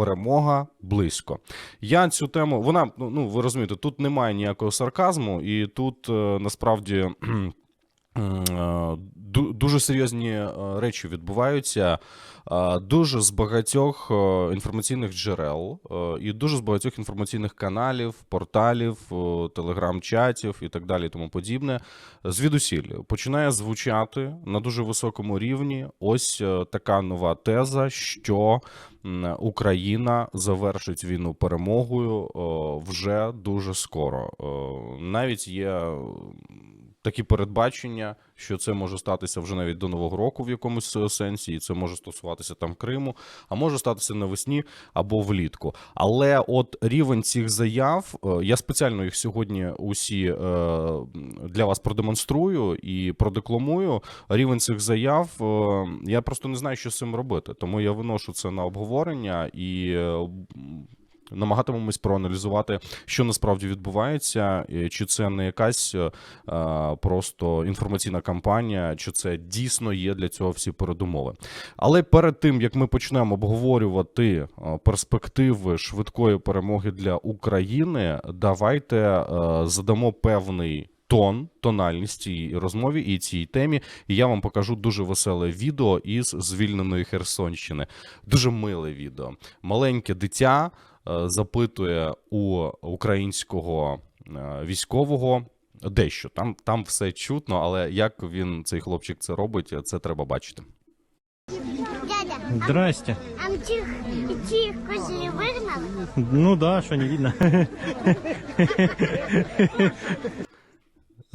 перемога близько. Я цю тему, вона ну ну, ви розумієте, тут немає ніякого сарказму, і тут е, насправді. Дуже серйозні е, речі відбуваються. Е, Дуже з багатьох е, інформаційних джерел і дуже з багатьох інформаційних каналів, порталів, телеграм-чатів і так далі, і тому подібне. Звідусіль починає звучати на дуже високому рівні ось така нова теза, що Україна завершить війну перемогою вже дуже скоро. Навіть є такі передбачення, що це може статися вже навіть до нового року в якомусь е, сенсі, і це може стосуватися там Криму, а може статися навесні або влітку. Але от рівень цих заяв, е, я спеціально їх сьогодні усі е, для вас продемонструю і продекламую. Рівень цих заяв я просто не знаю, що з цим робити. Тому я виношу це на обговорення і. Намагатимемось проаналізувати, що насправді відбувається, чи це не якась е, просто інформаційна кампанія, чи це дійсно є для цього всі передумови. Але перед тим як ми почнемо обговорювати е, перспективи швидкої перемоги для України, давайте е, задамо певний. Тон, тональність цій розмові і цій темі, і я вам покажу дуже веселе відео із звільненої Херсонщини. Дуже миле відео. Маленьке дитя запитує у українського е, військового дещо. Там, там все чутно, але як він, цей хлопчик, це робить, це треба бачити. Дядя, Здрасте. а цих, цих козлів вигнали? Ну да, що не видно.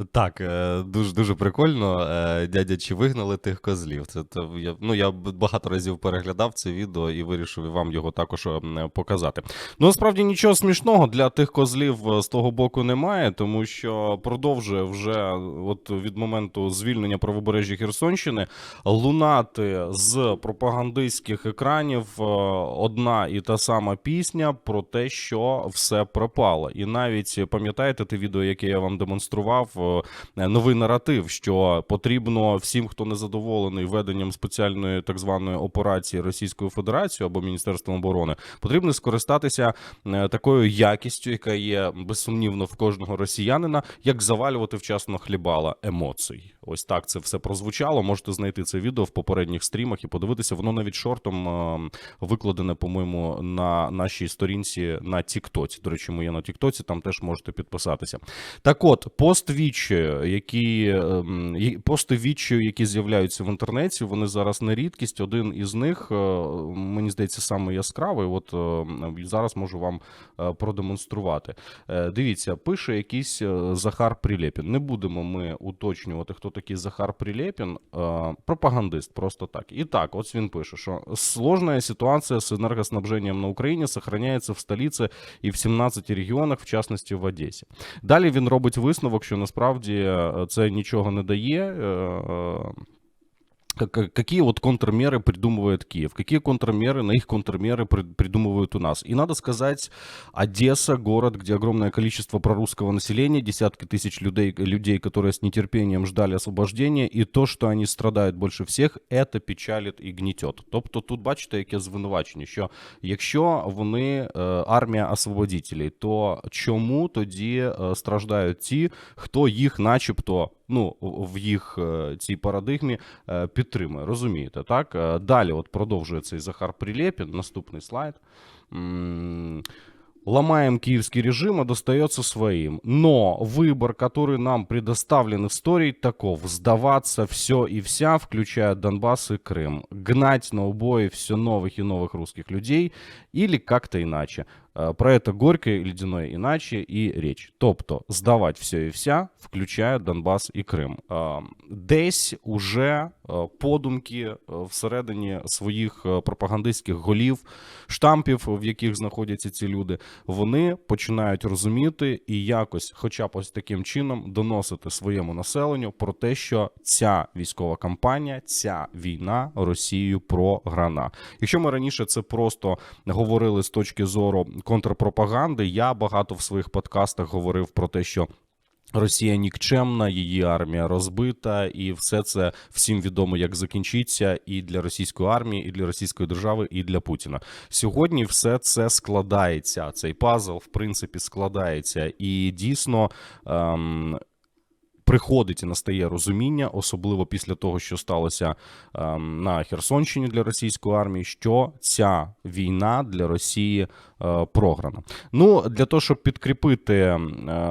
Так, е, дуже дуже прикольно. Е, Дядя, чи вигнали тих козлів? Це то я ну я багато разів переглядав це відео і вирішив вам його також е, показати. Ну насправді нічого смішного для тих козлів з того боку немає, тому що продовжує вже от від моменту звільнення правобережжя Херсонщини лунати з пропагандистських екранів одна і та сама пісня про те, що все пропало. І навіть пам'ятаєте те відео, яке я вам демонстрував, новий наратив, що потрібно всім, хто не задоволений веденням спеціальної так званої операції Російською Федерацією або Міністерством оборони, потрібно скористатися е, такою якістю, яка є безсумнівно в кожного росіянина, як завалювати вчасно хлібала емоцій. Ось так це все прозвучало. Можете знайти це відео в попередніх стрімах і подивитися. Воно навіть шортом е, викладене, по-моєму, на нашій сторінці на Тіктоці. До речі, ми є на Тіктоці, там теж можете підписатися. Так от, пост відчаю, які ем, пости відчаю, які з'являються в інтернеті, вони зараз не рідкість. Один із них, е, мені здається, саме яскравий. От е, зараз можу вам е, продемонструвати. Дивіться, пише якийсь Захар Прилєпін. Не будемо ми уточнювати, хто такий Захар Прилєпін. Пропагандист, просто так. І так, ось він пише, що сложная ситуация с энергоснабжением на Украине сохраняется в столице і в 17 регіонах, в частності в Одесі. Далі він робить висновок, що насправді е, це нічого не дає е, е, как- Какие вот контрмеры придумывает Киев? Какие контрмеры, на их контрмеры при- придумывают у нас? И надо сказать, Одесса, город, где огромное количество прорусского населения, десятки тысяч людей, людей, которые с нетерпением ждали освобождения, и то, что они страдают больше всех, это печалит і гнітет. Тобто тут бачите, яке звинувачення, що якщо вони е, армія освободітелей, то чому тоді е, страждають ті, хто їх начебто ну, в їх е, цій парадигмі е, підтримує. Розумієте, так? Е, Далі от продовжує цей Захар Прилєпін, наступний слайд. М, Ломаем киевский режим, а достается своим. Но выбор, который нам предоставлен историей, таков. Сдаваться все и вся, включая Донбасс и Крым. Гнать на убой все новых и новых русских людей или как-то иначе. Е, Про это горько и ледяное иначе и речь. Тобто здавати все і вся, включая Донбас і Крим. Е, Десь уже е, подумки всередині своїх е, пропагандистських голів, штампів, в яких знаходяться ці люди, вони починають розуміти і якось, хоча б ось таким чином, доносити своєму населенню про те, що ця військова кампанія, ця війна Росією програна. Якщо ми раніше це просто говорили з точки зору контрпропаганди, я багато в своїх подкастах говорив про те, що. Росія нікчемна, її армія розбита, і все це всім відомо, як закінчиться і для російської армії, і для російської держави, і для Путіна. Сьогодні все це складається. Цей пазл, в принципі, складається, і дійсно. Ем, Приходить і настає розуміння, особливо після того, що сталося ем, на Херсонщині для російської армії, що ця війна для Росії е, програна. Ну для того, щоб підкріпити е,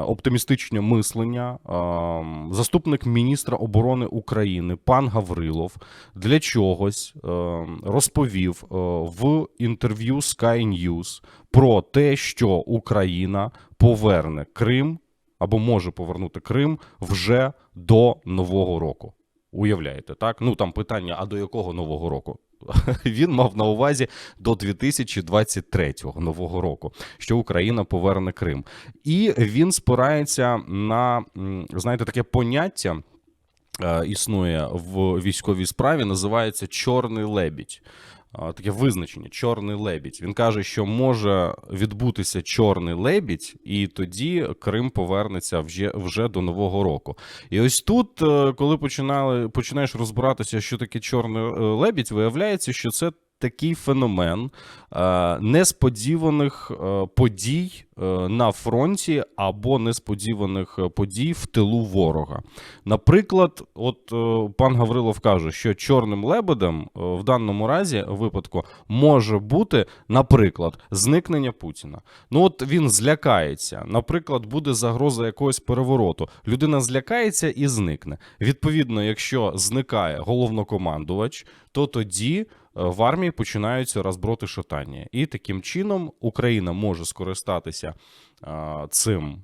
оптимістичне мислення, е, заступник міністра оборони України пан Гаврилов для чогось е, розповів е, в інтерв'ю Sky News про те, що Україна поверне Крим або може повернути Крим вже до нового року. Уявляєте, так? Ну там питання: а до якого нового року? Він мав на увазі до 2023 нового року, що Україна поверне Крим. І він спирається на знаєте таке поняття. е, Існує в військовій справі, називається Чорний лебідь. Таке визначення чорний лебідь. Він каже, що може відбутися чорний лебідь, і тоді Крим повернеться вже, вже до нового року. І ось тут, е, коли починали, починаєш розбиратися, що таке чорний е, лебідь, виявляється, що це такий феномен е, несподіваних подій на фронті або несподіваних е, подій в тилу ворога. Наприклад, от е, пан Гаврилов каже, що чорним лебедем е, в даному разі випадку може бути, наприклад, зникнення Путіна. Ну от він злякається. Наприклад, буде загроза якогось перевороту. Людина злякається і зникне. Відповідно, якщо зникає головнокомандувач, то тоді е, в армії починаються розброти шатання. І таким чином Україна може скористатися а, цим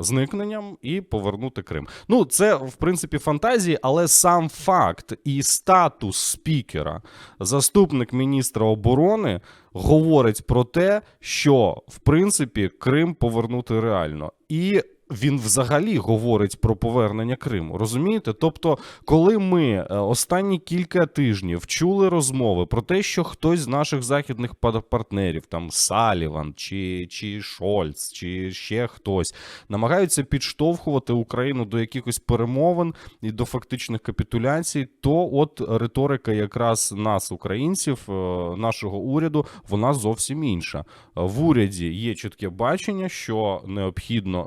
зникненням і повернути Крим. Ну, це в принципі фантазії, але сам факт і статус спікера, заступник міністра оборони, говорить про те, що в принципі Крим повернути реально. І він взагалі говорить про повернення Криму. Розумієте? Тобто, коли ми е, останні кілька тижнів чули розмови про те, що хтось з наших західних партнерів, там Саліван чи, чи Шольц, чи ще хтось, намагаються підштовхувати Україну до якихось перемовин і до фактичних капітуляцій, то от риторика якраз нас, українців, е, нашого уряду, вона зовсім інша. В уряді є чітке бачення, що необхідно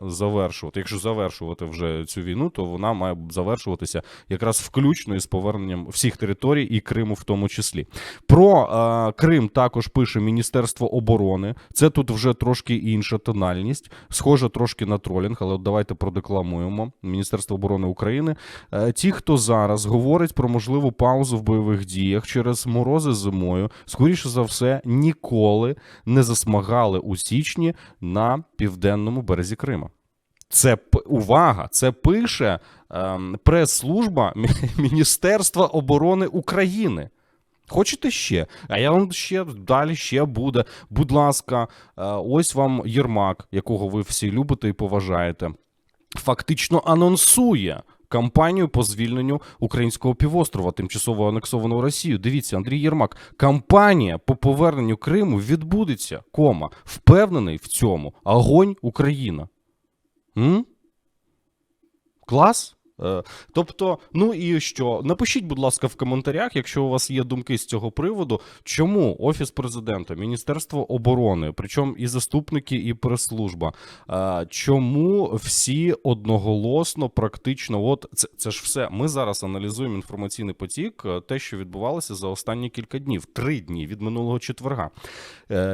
завершувати. Якщо завершувати вже цю війну, то вона має завершуватися якраз включно із поверненням всіх територій і Криму, в тому числі. Про е, Крим також пише Міністерство оборони. Це тут вже трошки інша тональність, схоже трошки на тролінг, але от давайте продекламуємо Міністерство оборони України. Е, ті, хто зараз говорить про можливу паузу в бойових діях через морози зимою, скоріше за все, ніколи не засмагали у січні на південному березі Крима. Це увага, це пише ем, прес-служба Міністерства оборони України. Хочете ще? А я вам ще далі ще буде. Будь ласка, е, ось вам Єрмак, якого ви всі любите і поважаєте, фактично анонсує кампанію по звільненню українського півострова, тимчасово анексованого Росією. Дивіться, Андрій Єрмак, кампанія по поверненню Криму відбудеться. Кома. Впевнений в цьому. Агонь Україна. М? Клас? Е, Тобто, ну і що? Напишіть, будь ласка, в коментарях, якщо у вас є думки з цього приводу, чому Офіс президента, Міністерство оборони, причому і заступники, і прес-служба, е, чому всі одноголосно, практично, от це, це ж все. Ми зараз аналізуємо інформаційний потік, е, те, що відбувалося за останні кілька днів, три дні від минулого четверга.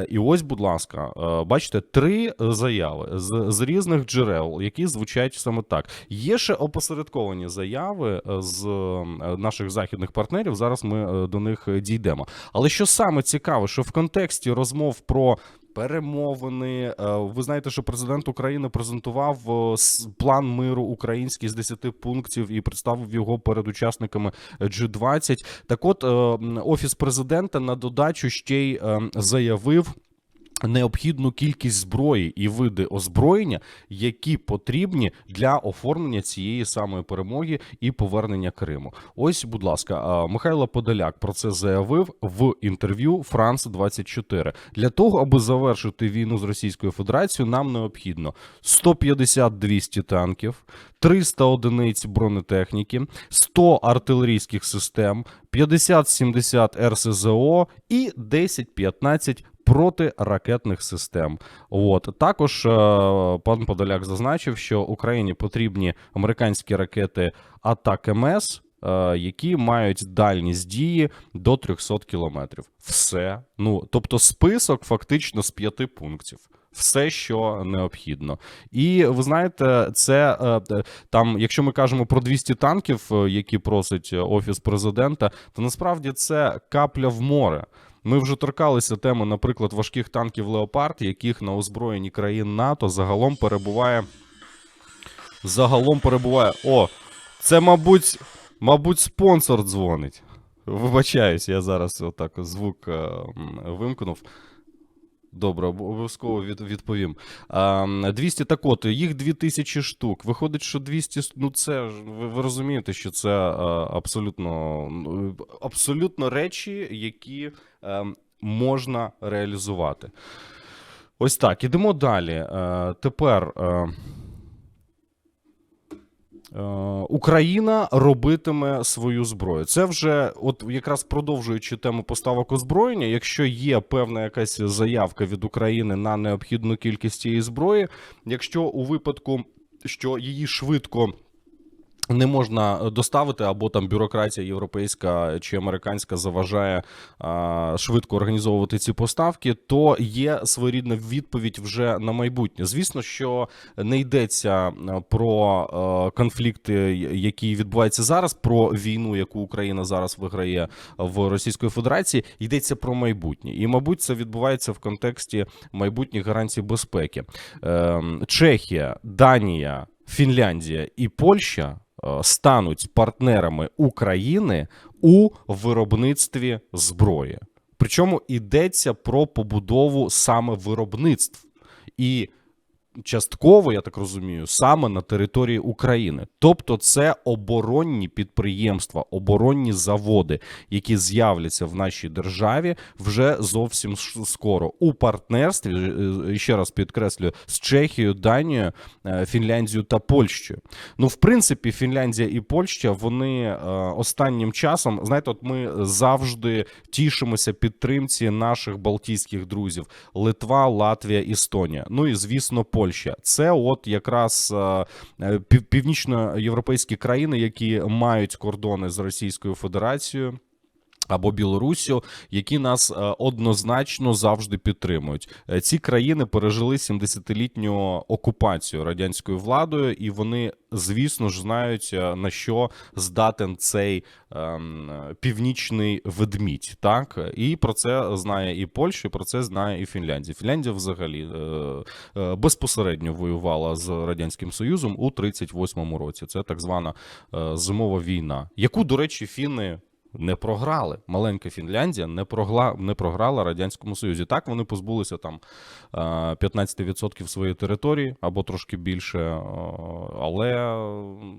І ось, будь ласка, бачите, три заяви з, з різних джерел, які звучать саме так. Є ще опосередковані заяви е, з е, наших західних партнерів. Зараз ми е, до них дійдемо. Але що саме цікаве, що в контексті розмов про. Перемовини, ви знаєте, що президент України презентував план миру український з 10 пунктів і представив його перед учасниками G20. Так, от офіс президента на додачу ще й е, заявив. Необхідну кількість зброї і види озброєння, які потрібні для оформлення цієї самої перемоги і повернення Криму. Ось, будь ласка, Михайло Подоляк про це заявив в інтерв'ю Франс 24 Для того, аби завершити війну з Російською Федерацією, нам необхідно 150-200 танків, 300 одиниць бронетехніки, 100 артилерійських систем, 50-70 РСЗО і 10-15 протиракетних систем. От також е, пан Подоляк зазначив, що Україні потрібні американські ракети Атак МС. е, Які мають дальність дії до 300 кілометрів. Все. Ну тобто, список фактично з п'яти пунктів. Все, що необхідно, і ви знаєте, це е, там, якщо ми кажемо про 200 танків, які просить офіс президента, то насправді це капля в море. Ми вже торкалися теми, наприклад, важких танків Леопард, яких на озброєнні країн НАТО загалом перебуває. Загалом перебуває. О, це, мабуть, мабуть, спонсор дзвонить. Вибачаюсь, я зараз отак звук е, вимкнув. Добре, обов'язково від, відповім. А, 200 так от, їх 2000 штук. Виходить, що 200, ну це ви, ви розумієте, що це а, абсолютно, ну, абсолютно речі, які е, можна реалізувати. Ось так, ідемо далі. Е, тепер. Е, Е, Україна робитиме свою зброю. Це вже, от якраз продовжуючи тему поставок озброєння, якщо є певна якась заявка від України на необхідну кількість цієї зброї, якщо у випадку, що її швидко. Не можна доставити, або там бюрократія європейська чи американська заважає а, швидко організовувати ці поставки, то є своєрідна відповідь вже на майбутнє. Звісно, що не йдеться про конфлікти, які відбуваються зараз, про війну, яку Україна зараз виграє в Російської Федерації. Йдеться про майбутнє, і мабуть, це відбувається в контексті майбутніх гарантій безпеки. Е, Чехія, Данія, Фінляндія і Польща стануть партнерами України у виробництві зброї. Причому йдеться про побудову саме виробництв. І частково, я так розумію, саме на території України. Тобто, це оборонні підприємства, оборонні заводи, які з'являться в нашій державі вже зовсім скоро у партнерстві. е, Ще раз підкреслюю з Чехією, Данією, е, Фінляндією та Польщею. Ну, в принципі, Фінляндія і Польща вони е, останнім часом, знаєте, от ми завжди тішимося підтримці наших балтійських друзів: Литва, Латвія, Естонія. Ну і звісно, Польща. Це от якраз е, північноєвропейські країни, які мають кордони з Російською Федерацією. Або Білоруссю, які нас е, однозначно завжди підтримують. Е, Ці країни пережили 70-літню окупацію радянською владою, і вони, звісно ж, знають е, на що здатен цей ем, північний ведмідь. Так і про це знає і Польща, і про це знає і Фінляндія. Фінляндія взагалі е, е, безпосередньо воювала з радянським союзом у 38-му році. Це так звана е, зимова війна, яку, до речі, фіни. Не програли. Маленька Фінляндія не прогла, не програла Радянському Союзі. Так вони позбулися там е, 15% своєї території або трошки більше, е, але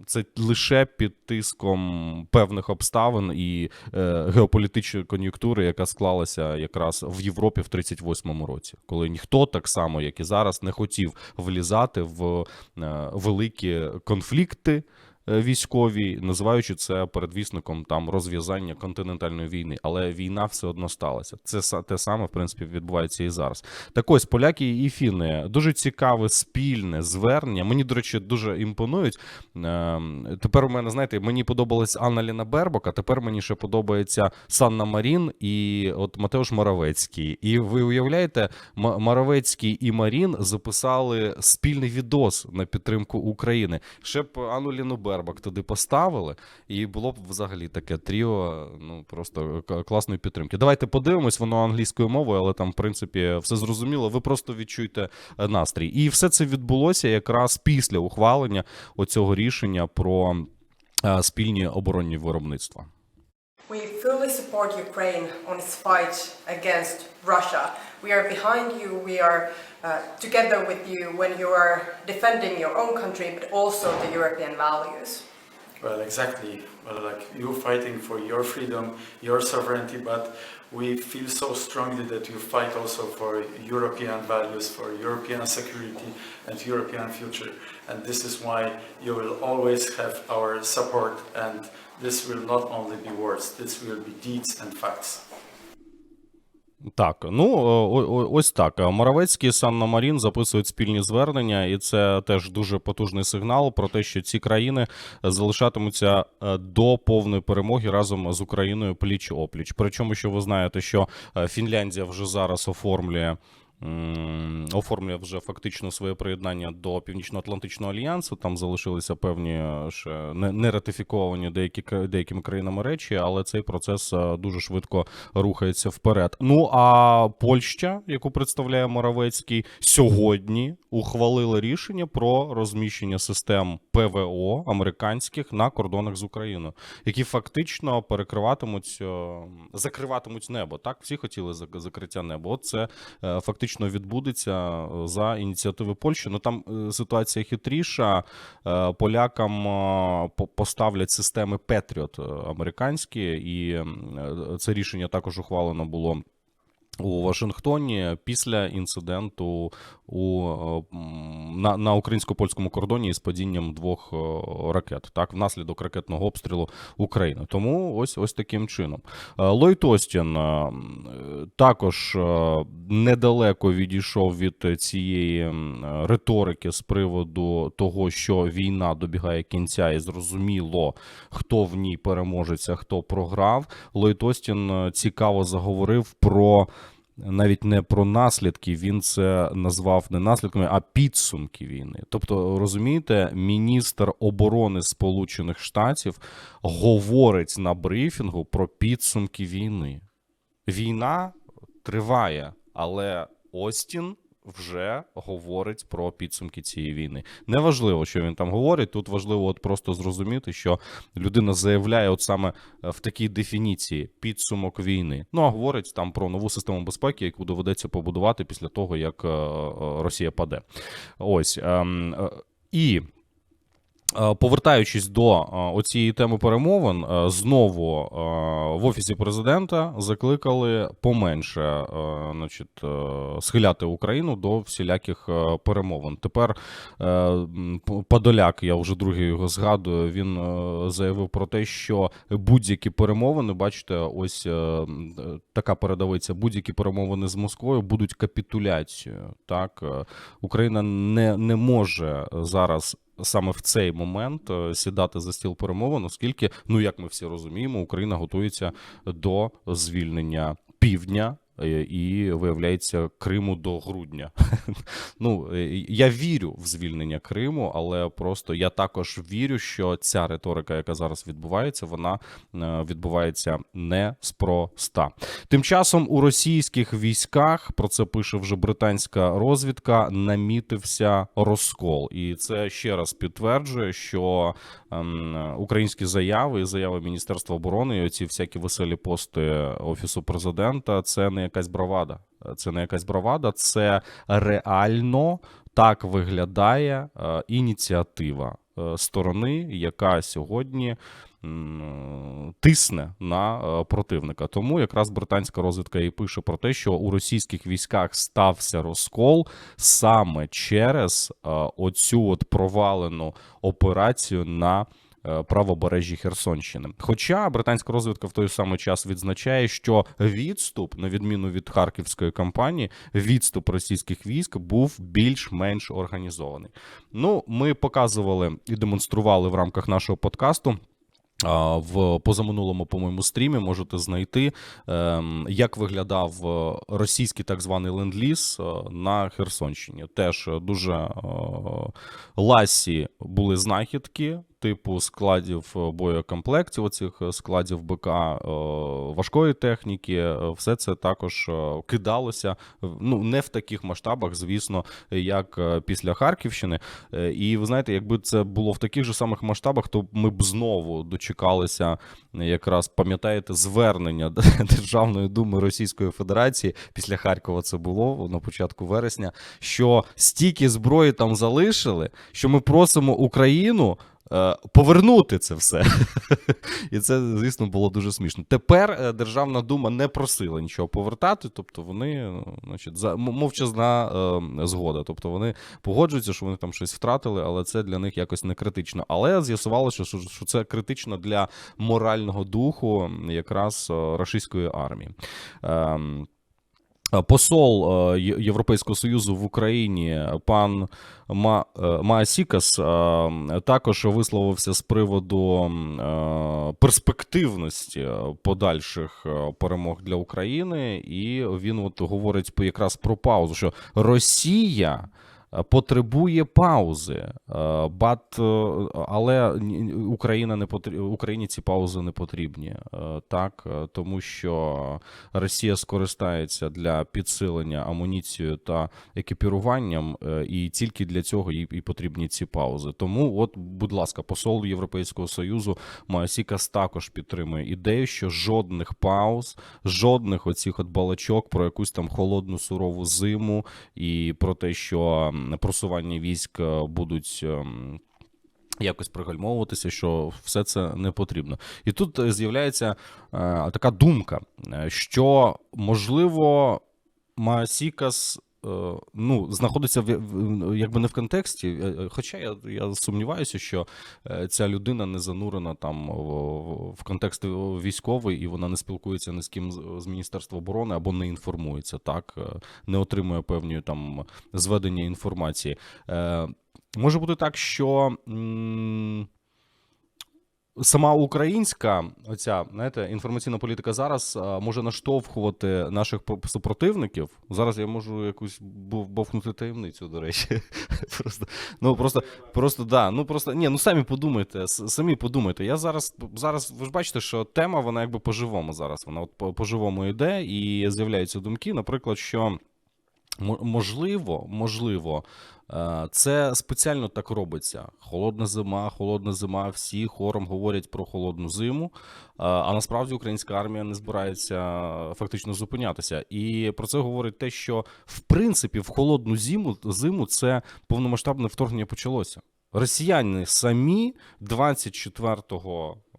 це лише під тиском певних обставин і е, геополітичної кон'юнктури, яка склалася якраз в Європі в 38-му році, коли ніхто так само, як і зараз, не хотів влізати в е, великі конфлікти е, військові, називаючи це передвісником там розв'язання континентальної війни, але війна все одно сталася. Це те саме, в принципі, відбувається і зараз. Так ось поляки і фіни дуже цікаве спільне звернення. Мені, до речі, дуже імпонують. Ем, Тепер у мене, знаєте, мені подобалась Анна Ліна Бербок, а тепер мені ще подобається Санна Марін і от Матеуш Моровецький. І ви уявляєте, Моровецький і Марін записали спільний відос на підтримку України. Ще б Анну Ліну Бербак туди поставили, і було б взагалі таке тріо, ну просто класної підтримки. Давайте подивимось, воно англійською мовою, але там, в принципі, все зрозуміло. Ви просто відчуйте е, настрій. І все це відбулося якраз після ухвалення оцього рішення про е, спільні оборонні виробництва. We fully support Ukraine on its fight against Russia. We are behind you. We are uh, together with you when you are defending your own country, but also the European values. Well, exactly. Well, like you fighting for your freedom, your sovereignty, but we feel so strongly that you fight also for European values, for European security and European future. And this is why you will always have our support and this will not only be words, this will be deeds and facts. Так, ну ось так. Моравецький і Санна Марін записують спільні звернення, і це теж дуже потужний сигнал про те, що ці країни залишатимуться е, до повної перемоги разом з Україною пліч опліч. Причому, що ви знаєте, що е, Фінляндія вже зараз оформлює. Оформлює вже фактично своє приєднання до Північно-Атлантичного альянсу. Там залишилися певні е, ще не, не ратифіковані деякі деякими країнами речі, але цей процес е, дуже швидко рухається вперед. Ну а Польща, яку представляє Моравецький, сьогодні ухвалила рішення про розміщення систем ПВО американських на кордонах з Україною, які фактично перекриватимуть, е, закриватимуть небо. Так, всі хотіли закриття неба. От це е, фактично відбудеться е, за ініціативи Польщі. Ну там е, ситуація хитріша. Е, Полякам поставлять системи Петріот американські, і це рішення також ухвалено було. У Вашингтоні після інциденту у е, на, на українсько-польському кордоні із падінням двох е, ракет, так внаслідок ракетного обстрілу України. Тому ось ось таким чином. Е, Ллойд Остін також недалеко відійшов від цієї риторики з приводу того, що війна добігає кінця, і зрозуміло, хто в ній переможець, а хто програв. Ллойд Остін цікаво заговорив про навіть не про наслідки, він це назвав не наслідками, а підсумки війни. Тобто, розумієте, міністр оборони Сполучених Штатів говорить на брифінгу про підсумки війни. Війна триває, але Остін вже говорить про підсумки цієї війни. Неважливо, що він там говорить. Тут важливо от просто зрозуміти, що людина заявляє, от саме е, в такій дефініції підсумок війни. Ну а говорить там про нову систему безпеки, яку доведеться побудувати після того, як е, е, Росія паде. Ось ем, і. Е, Повертаючись до е, оцієї теми перемовин, е, знову в офісі президента закликали поменше значить, схиляти Україну до всіляких перемовин. Тепер Подоляк, я вже другий його згадую. Він заявив про те, що будь-які перемовини, бачите, ось така передавиця, будь-які перемовини з Москвою будуть капітуляцією. Так, Україна не, не може зараз саме в цей момент е, сідати за стіл перемовин, оскільки, ну як ми всі розуміємо, Україна готується до звільнення півдня. Е, І виявляється Криму до грудня. Ну е, я вірю в звільнення Криму, але просто я також вірю, що ця риторика, яка зараз відбувається, вона е, відбувається неспроста. Тим часом у російських військах про це пише вже британська розвідка. Намітився розкол, і це ще раз підтверджує, що ем, українські заяви і заяви Міністерства оборони, і оці всякі веселі пости офісу президента, це не якась бравада. Це не якась бравада, це реально так виглядає е, ініціатива е, сторони, яка сьогодні тисне на е, противника. Тому якраз британська розвідка і пише про те, що у російських військах стався розкол саме через е, оцю от провалену операцію на е, правобережжі Херсонщини. Хоча британська розвідка в той самий час відзначає, що відступ, на відміну від харківської кампанії, відступ російських військ був більш-менш організований. Ну, ми показували і демонстрували в рамках нашого подкасту. В позаминулому, по-моєму, стрімі можете знайти, ем, як виглядав е, російський так званий ленд-ліз е, на Херсонщині. Теж е, дуже е, ласі були знахідки. Типу складів е, боєкомплектів, оцих е, складів БК, е, важкої техніки, все це також кидалося. Ну, не в таких масштабах, звісно, як після Харківщини. І ви знаєте, якби це було в таких же самих масштабах, то ми б знову дочекалися, якраз пам'ятаєте, звернення Державної думи Російської Федерації після Харкова. Це було на початку вересня. Що стільки зброї там залишили, що ми просимо Україну. Е, Повернути це все, і це, звісно, було дуже смішно. Тепер е, Державна дума не просила нічого повертати, тобто вони, е, значить, за мовчазна е, згода. Тобто вони погоджуються, що вони там щось втратили, але це для них якось не критично. Але з'ясувалося, що, це критично для морального духу якраз рашистської армії. Посол Європейського Союзу в Україні пан е, Маасікас також висловився з приводу е, перспективності подальших е, перемог для України, і він от говорить якраз про паузу, що Росія. Е, Потребує паузи, е, бат, е, але ні- ні- Україна не потрі... Україні ці паузи не потрібні. е, Так, е, тому що Росія скористається для підсилення амуніцією та екіпіруванням, е, і тільки для цього їй і потрібні ці паузи. Тому, от, будь ласка, посол Європейського союзу Маасікас також підтримує ідею, що жодних пауз, жодних оцих от балачок про якусь там холодну сурову зиму і про те, що просування військ е, будуть. ем, Якось пригальмовуватися, що все це не потрібно. І тут е, з'являється е, така думка, е, що можливо Маасікас е, ну, знаходиться в, якби не в контексті. е, е, Хоча я, я сумніваюся, що е, ця людина не занурена там в, контекст військовий, і вона не спілкується ні з ким з, Міністерства оборони або не інформується, так е, не отримує певні там зведення інформації. Е, Може бути так, що. Сама українська оця знаєте, інформаційна політика зараз може наштовхувати наших про- супротивників. Зараз я можу якусь бов- бовкнути таємницю, до речі. Просто ну просто, просто да. Ну просто ні, ну самі подумайте, самі подумайте. Я зараз зараз ви ж бачите, що тема вона якби по-живому зараз. Вона от по-живому йде, і з'являються думки, наприклад, що. Мо- Можливо, можливо, е, це спеціально так робиться. Холодна зима, холодна зима. Всі хором говорять про холодну зиму. е, А насправді українська армія не збирається фактично зупинятися. І про це говорить те, що в принципі в холодну зиму зиму це повномасштабне вторгнення почалося. Росіяни самі 24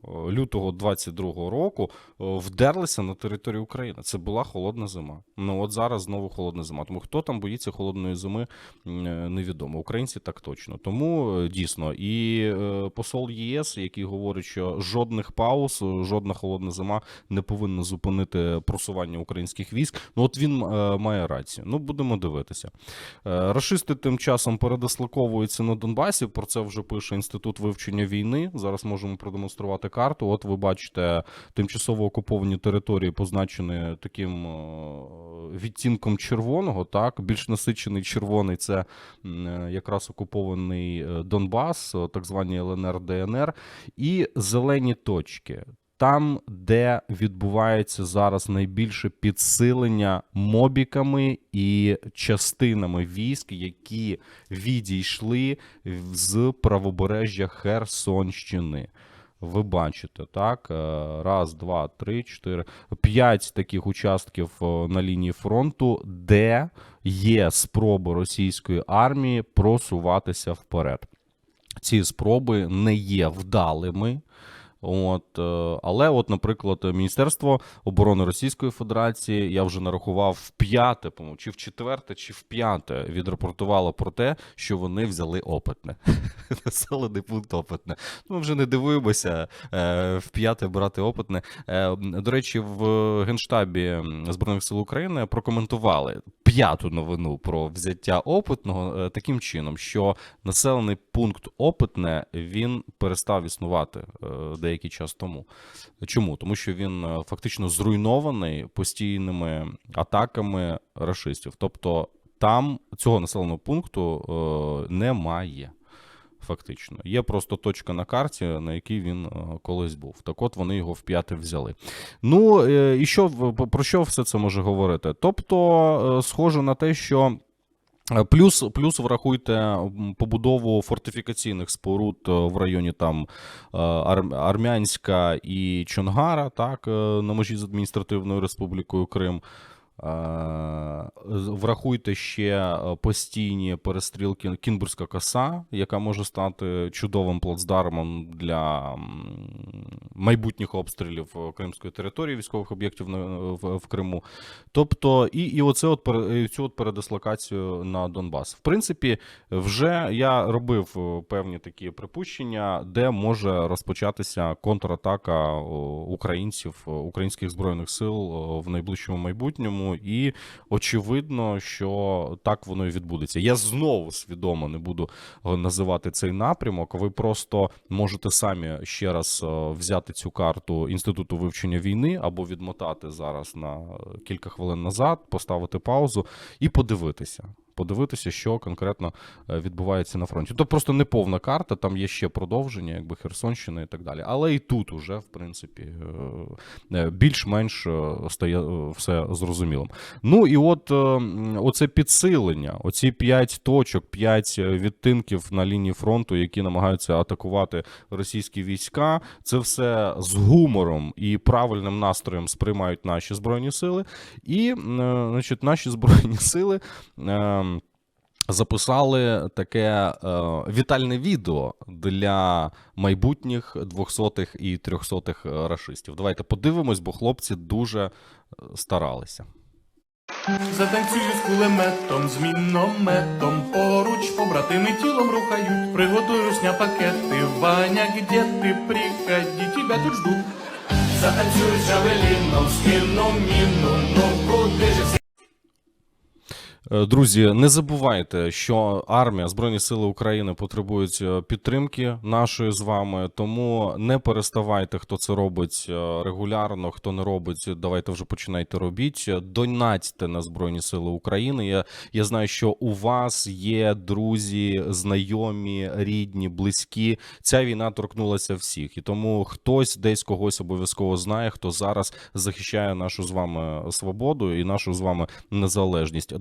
лютого 22 року е, вдерлися на територію України. Це була холодна зима. Ну от зараз знову холодна зима. Тому хто там боїться холодної зими, е, невідомо. Українці так точно. Тому е, дійсно і посол ЄС, який говорить, що жодних пауз, жодна холодна зима не повинна зупинити просування українських військ. Ну от він має рацію. Ну будемо дивитися. Рашисти тим часом передислоковуються на Донбасі. Про це вже пише інститут вивчення війни. Зараз можемо продемонструвати карту. От ви бачите тимчасово окуповані території, позначені таким е, відтінком червоного. Так, більш насичений червоний це е, якраз окупований е, Донбас, так звані ЛНР, ДНР, і зелені точки. Там, де відбувається зараз найбільше підсилення мобіками і частинами військ, які відійшли з правобережжя Херсонщини. Ви бачите, так? Е, Раз, два, три, чотири, п'ять таких участків е, на лінії фронту, де є спроби російської армії просуватися вперед. Ці спроби не є вдалими. От, е, але, от, наприклад, Міністерство оборони Російської Федерації, я вже нарахував в п'яте, по-моєму, чи в четверте, чи в п'яте відрапортувало про те, що вони взяли опитне. Населений пункт опитне. Ну, Ми вже не дивуємося е, в п'яте брати опитне. Е, До речі, в Генштабі Збройних сил України прокоментували п'яту новину про взяття опитного таким чином, що населений пункт опитне він перестав існувати деякий час тому. Чому? Тому що він е, фактично зруйнований постійними атаками рашистів. Тобто там цього населеного пункту е, немає. Фактично, є просто точка на карті, на якій він е, колись був. Так от вони його вп'яте взяли. Ну і що про що все це може говорити? Тобто, схоже на те, що. Е, Плюс, плюс врахуйте побудову фортифікаційних споруд е, в районі там е, Армянська і Чонгара, так, на межі з адміністративною республікою Крим. Е, Врахуйте ще е, постійні перестрілки Кінбурзька коса, яка може стати чудовим плацдармом для майбутніх обстрілів е, кримської території, військових об'єктів в, в Криму. Тобто, і, і оце от цю от передислокацію на Донбас. В принципі, вже я робив е, певні такі припущення, де може розпочатися контратака українців, українських збройних сил в найближчому майбутньому, і очевидно, що так воно і відбудеться. Я знову свідомо не буду е, називати цей напрямок. Ви просто можете самі ще раз е, взяти цю карту інституту вивчення війни або відмотати зараз на е, кілька хвилин назад, поставити паузу і подивитися. Подивитися, що конкретно е, відбувається на фронті. То просто не повна карта, там є ще продовження, якби Херсонщина і так далі. Але і тут уже, в принципі, е, е, більш-менш стає все зрозумілим. Ну і от оце підсилення, оці п'ять точок, п'ять відтинків на лінії фронту, які намагаються атакувати російські війська. Це все з гумором і правильним настроєм сприймають наші збройні сили. І, значить, наші збройні сили. Е, Записали таке е, вітальне відео для майбутніх 200-х і 300-х рашистів. Давайте подивимось, бо хлопці дуже е, старалися. Затанцюю з кулеметом, з мінометом, поруч побратими тілом рухають. Приготую русня пакети, Ваня, где ти, приходи, тебя тут ждут. Затанцюю з джавеліном, скину міну, ну куди Е, Друзі, не забувайте, що армія Збройні Сили України потребують е, підтримки нашої з вами. Тому не переставайте, хто це робить е, регулярно, хто не робить, давайте вже починайте робіть. Донатьте на Збройні Сили України. Я, я знаю, що у вас є друзі, знайомі, рідні, близькі. Ця війна торкнулася всіх, і тому хтось десь когось обов'язково знає, хто зараз захищає нашу з вами свободу і нашу з вами незалежність.